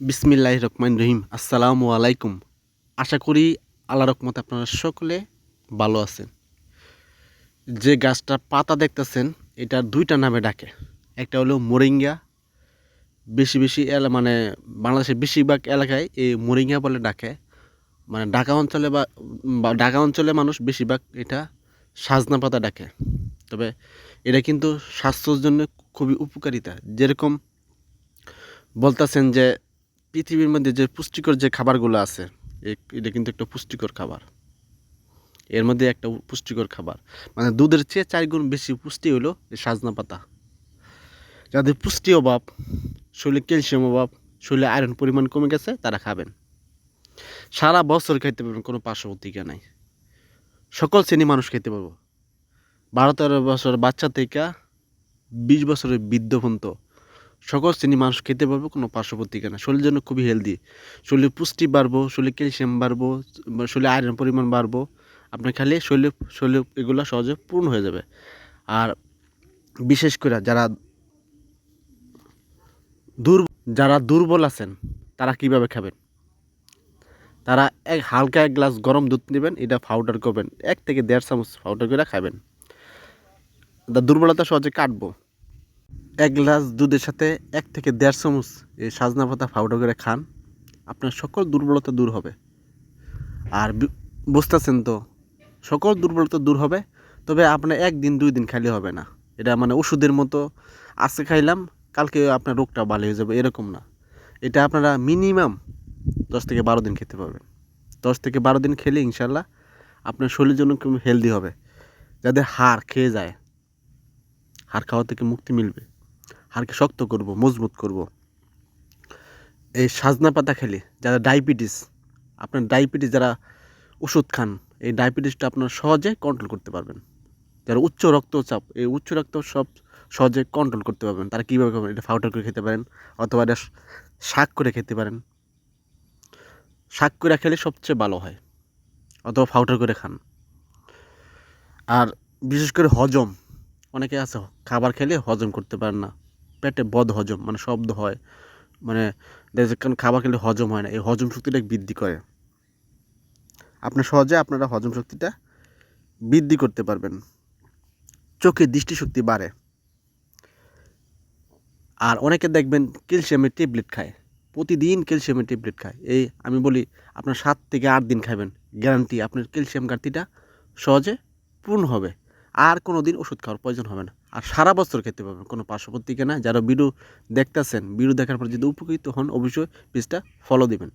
বিসমিল্লাহ রহমান রহিম। আসসালামু আলাইকুম। আশা করি আল্লাহ রকমত আপনারা সকলে ভালো আছেন। যে গাছটার পাতা দেখতেছেন, এটার দুইটা নামে ডাকে। একটা হলো মোরিঙ্গা। বেশি বেশি এলা মানে বাংলাদেশের বেশিরভাগ এলাকায় এই মোরিঙ্গা বলে ডাকে। মানে ঢাকা অঞ্চলে বা বা ঢাকা অঞ্চলে মানুষ বেশিরভাগ এটা সাজনা পাতা ডাকে। তবে এটা কিন্তু স্বাস্থ্যর জন্য খুবই উপকারিতা। যেরকম বলতেছেন যে পৃথিবীর মধ্যে যে পুষ্টিকর যে খাবারগুলো আছে এটা কিন্তু একটা পুষ্টিকর খাবার। এর মধ্যে একটা পুষ্টিকর খাবার। মানে দুধের চেয়ে চার গুণ বেশি পুষ্টি হলো এই সাজনা পাতা। যাদের পুষ্টি অভাব, শরীরে ক্যালসিয়াম অভাব, শরীরে আয়রন পরিমাণ কমে গেছে, তারা খাবেন। সারা বছর খাইতে পারবেন, কোনো পার্শ্ববর্তীকা নাই। সকল শ্রেণি মানুষ খেতে পারব। বারো তেরো বছর বাচ্চা থেকে বিশ বছরের বৃদ্ধ পর্যন্ত সকল শ্রেণি মানুষ খেতে পারবে কোনো পার্শ্ববর্তীকা না। শরীরের জন্য খুবই হেলদি শরীরে পুষ্টি বাড়বো, শরীরে ক্যালসিয়াম বাড়বো শরীরে আয়রন পরিমাণ বাড়বো, আপনার খেলে শরীরে শরীরে এগুলো সহজে পূর্ণ হয়ে যাবে। আর বিশেষ করে যারা দুর যারা দুর্বল আছেন, তারা কীভাবে খাবেন? তারা এক, হালকা এক গ্লাস গরম দুধ নেবেন, এটা পাউডার করবেন। এক থেকে দেড় চামচ পাউডার করে খাবেন। দুর্বলতা সহজে কাটবো। এক গ্লাস দুধের সাথে এক থেকে দেড় চামচ এই সাজনা পাতা পাউডার করে খান। আপনার সকল দুর্বলতা দূর হবে। আর বুঝতেছেন তো? সকল দুর্বলতা দূর হবে, তবে আপনার একদিন দুই দিন খাইলে হবে না। এটা মানে ওষুধের মতো। আজকে খাইলাম, কালকে আপনার রোগটা ভালো হয়ে যাবে, এরকম না। এটা আপনারা মিনিমাম দশ থেকে বারো দিন খেতে পারবেন। দশ থেকে বারো দিন খেলে ইনশাল্লাহ আপনার শরীরের জন্য হেলদি হবে। যাদের হাড় খেয়ে যায়। হাড় খাওয়া থেকে মুক্তি মিলবে। হাড়কে শক্ত করব, মজবুত করব। এই সাজনা পাতা খেলে যারা ডায়াবেটিস, আপনার ডায়াবেটিস যারা ওষুধ খান, এই ডায়াবেটিসটা আপনার সহজে কন্ট্রোল করতে পারবেন। যারা উচ্চ রক্তচাপ, এই উচ্চ রক্তচাপ সহজে কন্ট্রোল করতে পারবেন। তারা কীভাবে খাবেন? এটা পাউডার করে খেতে পারেন অথবা এটা শাক করে খেতে পারেন। শাক করে খেলে সবচেয়ে ভালো হয়, অথবা পাউডার করে খান। আর বিশেষ করে হজম, অনেকে আছে, খাবার খেলে হজম করতে পারেন না। পেটে বদ হজম মানে শব্দ হয়। মানে দেখা যায় কারণ খাবার খেলে হজম হয় না, এই হজম শক্তিটা বৃদ্ধি করে। আপনার সহজে আপনারা হজম শক্তিটা বৃদ্ধি করতে পারবেন। চোখে দৃষ্টিশক্তি বাড়ে। আর অনেকে দেখবেন ক্যালসিয়ামের ট্যাবলেট খায়। প্রতিদিন ক্যালসিয়ামের ট্যাবলেট খায়। এই আমি বলি, আপনার সাত থেকে আট দিন খাবেন গ্যারান্টি আপনার ক্যালসিয়াম ঘাটতিটা সহজে পূর্ণ হবে। আর কোনো দিন ওষুধ খাওয়ার প্রয়োজন হবে না। আর সারা বছর খেতে পাবেন কোনো পার্শ্ববর্তী না যারা ভিডিও দেখতেছেন, ভিডিও দেখার পর যদি উপকৃত হন, অবশ্যই পেজটা ফলো দিবেন।